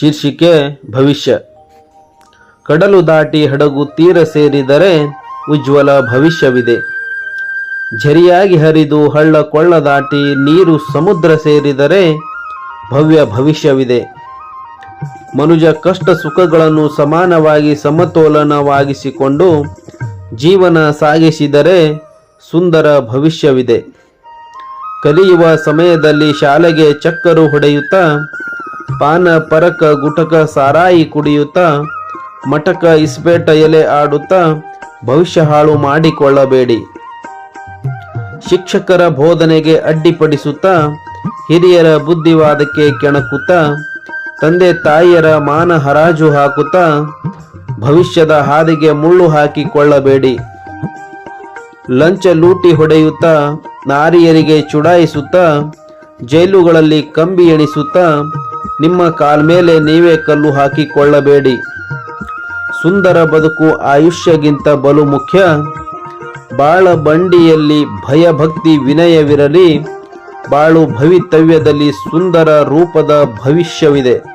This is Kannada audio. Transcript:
ಶೀರ್ಷಿಕೆ ಭವಿಷ್ಯ. ಕಡಲು ದಾಟಿ ಹಡಗು ತೀರ ಸೇರಿದರೆ ಉಜ್ವಲ ಭವಿಷ್ಯವಿದೆ. ಝರಿಯಾಗಿ ಹರಿದು ಹಳ್ಳ ಕೊಳ್ಳ ದಾಟಿ ನೀರು ಸಮುದ್ರ ಸೇರಿದರೆ ಭವ್ಯ ಭವಿಷ್ಯವಿದೆ. ಮನುಜ ಕಷ್ಟ ಸುಖಗಳನ್ನು ಸಮಾನವಾಗಿ ಸಮತೋಲನವಾಗಿಸಿಕೊಂಡು ಜೀವನ ಸಾಗಿಸಿದರೆ ಸುಂದರ ಭವಿಷ್ಯವಿದೆ. ಕಲಿಯುವ ಸಮಯದಲ್ಲಿ ಶಾಲೆಗೆ ಚಕ್ಕರು ಹೊಡೆಯುತ್ತಾ ಪಾನ, ಪರಕ, ಗುಟಕ, ಸಾರಾಯಿ ಕುಡಿಯುತ್ತ, ಮಟಕ, ಇಸ್ಪೇಟ ಎಲೆ ಆಡುತ್ತಾ ಭವಿಷ್ಯ ಹಾಳು ಮಾಡಿಕೊಳ್ಳಬೇಡಿ. ಶಿಕ್ಷಕರ ಬೋಧನೆಗೆ ಅಡ್ಡಿಪಡಿಸುತ್ತ, ಹಿರಿಯರ ಬುದ್ಧಿವಾದಕ್ಕೆ ಕೆಣಕುತ್ತ, ತಂದೆ ತಾಯಿಯರ ಮಾನ ಹರಾಜು ಹಾಕುತ್ತಾ ಭವಿಷ್ಯದ ಹಾದಿಗೆ ಮುಳ್ಳು ಹಾಕಿಕೊಳ್ಳಬೇಡಿ. ಲಂಚ ಲೂಟಿ ಹೊಡೆಯುತ್ತಾ, ನಾರಿಯರಿಗೆ ಚುಡಾಯಿಸುತ್ತಾ, ಜೈಲುಗಳಲ್ಲಿ ಕಂಬಿ ಎಣಿಸುತ್ತಾ ನಿಮ್ಮ ಕಾಲ್ಮೇಲೆ ನೀವೇ ಕಲ್ಲು ಹಾಕಿಕೊಳ್ಳಬೇಡಿ. ಸುಂದರ ಬದುಕು ಆಯುಷ್ಯಗಿಂತ ಬಲು ಮುಖ್ಯ. ಬಾಳ ಬಂಡಿಯಲ್ಲಿ ಭಯಭಕ್ತಿ ವಿನಯವಿರಲಿ. ಬಾಳು ಭವಿತವ್ಯದಲ್ಲಿ ಸುಂದರ ರೂಪದ ಭವಿಷ್ಯವಿದೆ.